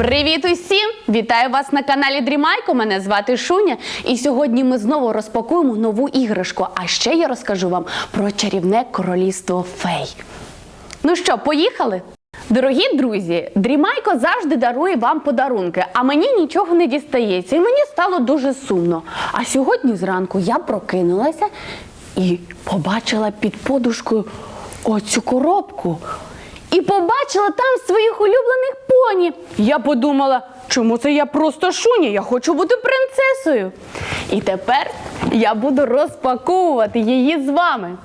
Привіт усім! Вітаю вас на каналі Дрімайко. Мене звати Шуня. І сьогодні ми знову розпакуємо нову іграшку. А ще я розкажу вам про чарівне королівство фей. Ну що, поїхали? Дорогі друзі, Дрімайко завжди дарує вам подарунки, а мені нічого не дістається. І мені стало дуже сумно. А сьогодні зранку я прокинулася і побачила під подушкою оцю коробку. І побачила там своїх улюблених поні. Я подумала, чому це я просто шуня? Я хочу бути принцесою. І тепер я буду розпаковувати її з вами.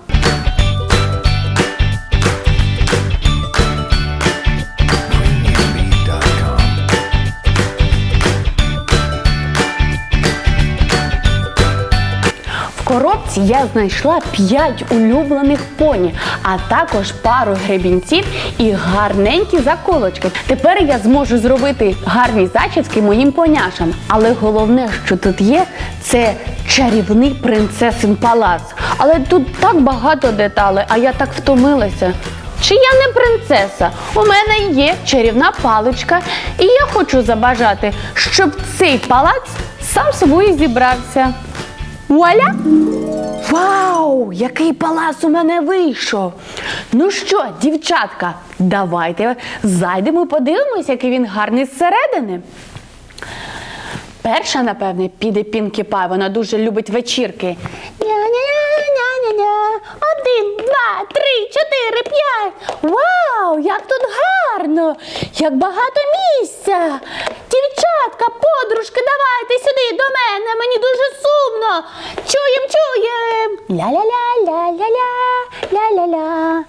Коробці я знайшла 5 улюблених поні, а також пару гребінців і гарненькі заколочки. Тепер я зможу зробити гарні зачіски моїм поняшам. Але головне, що тут є, це чарівний принцесин палац. Але тут так багато деталей, а я так втомилася. Чи я не принцеса? У мене є чарівна паличка, і я хочу забажати, щоб цей палац сам собою зібрався. Вуаля! Вау! Який палац у мене вийшов! Ну що, дівчатка, давайте зайдемо і подивимось, який він гарний зсередини. Перша, напевне, піде Пінкі Пай, вона дуже любить вечірки. Ня-ня-ня-ня-ня-ня. Один, два, три, чотири, п'ять. Вау, як тут гарно! Як багато місця! Дівчатка, подружки, давайте сюди до мене. Мені дуже сумно. Чуєм, чуєм. Ля-ля-ля-ля-ля-ля, ля-ля-ля.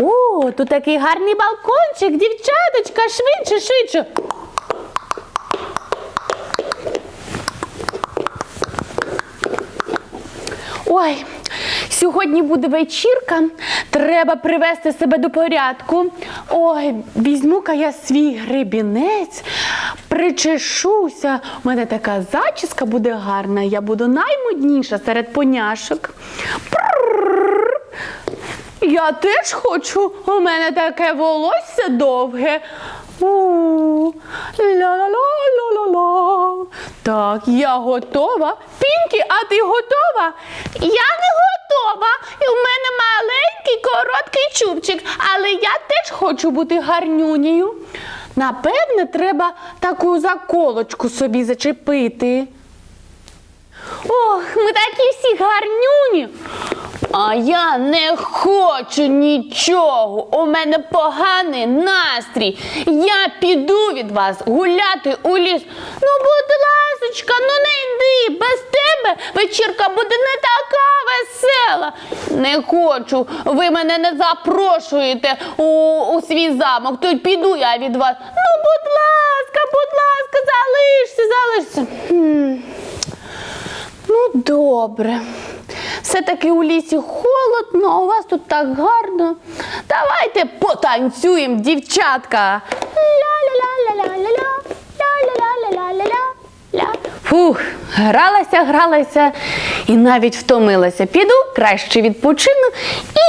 О, тут такий гарний балкончик, дівчаточка, швидше, швидше. Ой, сьогодні буде вечірка. Треба привести себе до порядку. Ой, візьму-ка я свій гребінець, причешуся. У мене така зачіска буде гарна. Я буду наймодніша серед поняшок. Я теж хочу. У мене таке волосся довге. У, Ля-ла-ла-ла-ла-ла. Так, я готова. Пінкі, а ти готова? Я не готова. І в мене маленький короткий чубчик, але я теж хочу бути гарнюнею. Напевне, треба таку заколочку собі зачепити. Ох, ми такі всі гарнюні. А я не хочу нічого. У мене поганий настрій. Я піду від вас гуляти у ліс. Ну, будь ласочка, ну не йди. Без тебе вечірка буде не така весела. Не хочу. Ви мене не запрошуєте у, у свій замок. Й піду я від вас. Ну, будь ласка, будь ласка, залишся, залишся. Хм. Ну, добре. Все-таки у лісі холодно, а у вас тут так гарно. Давайте потанцюємо, дівчатка. Фух, гралася, гралася і навіть втомилася. Піду, краще відпочину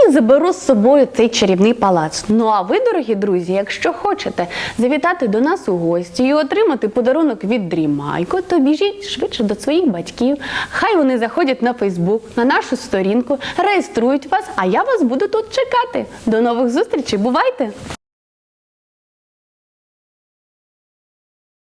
і заберу з собою цей чарівний палац. Ну а ви, дорогі друзі, якщо хочете завітати до нас у гості і отримати подарунок від Дрімайко, то біжіть швидше до своїх батьків. Хай вони заходять на Фейсбук, на нашу сторінку, реєструють вас, а я вас буду тут чекати. До нових зустрічей, бувайте!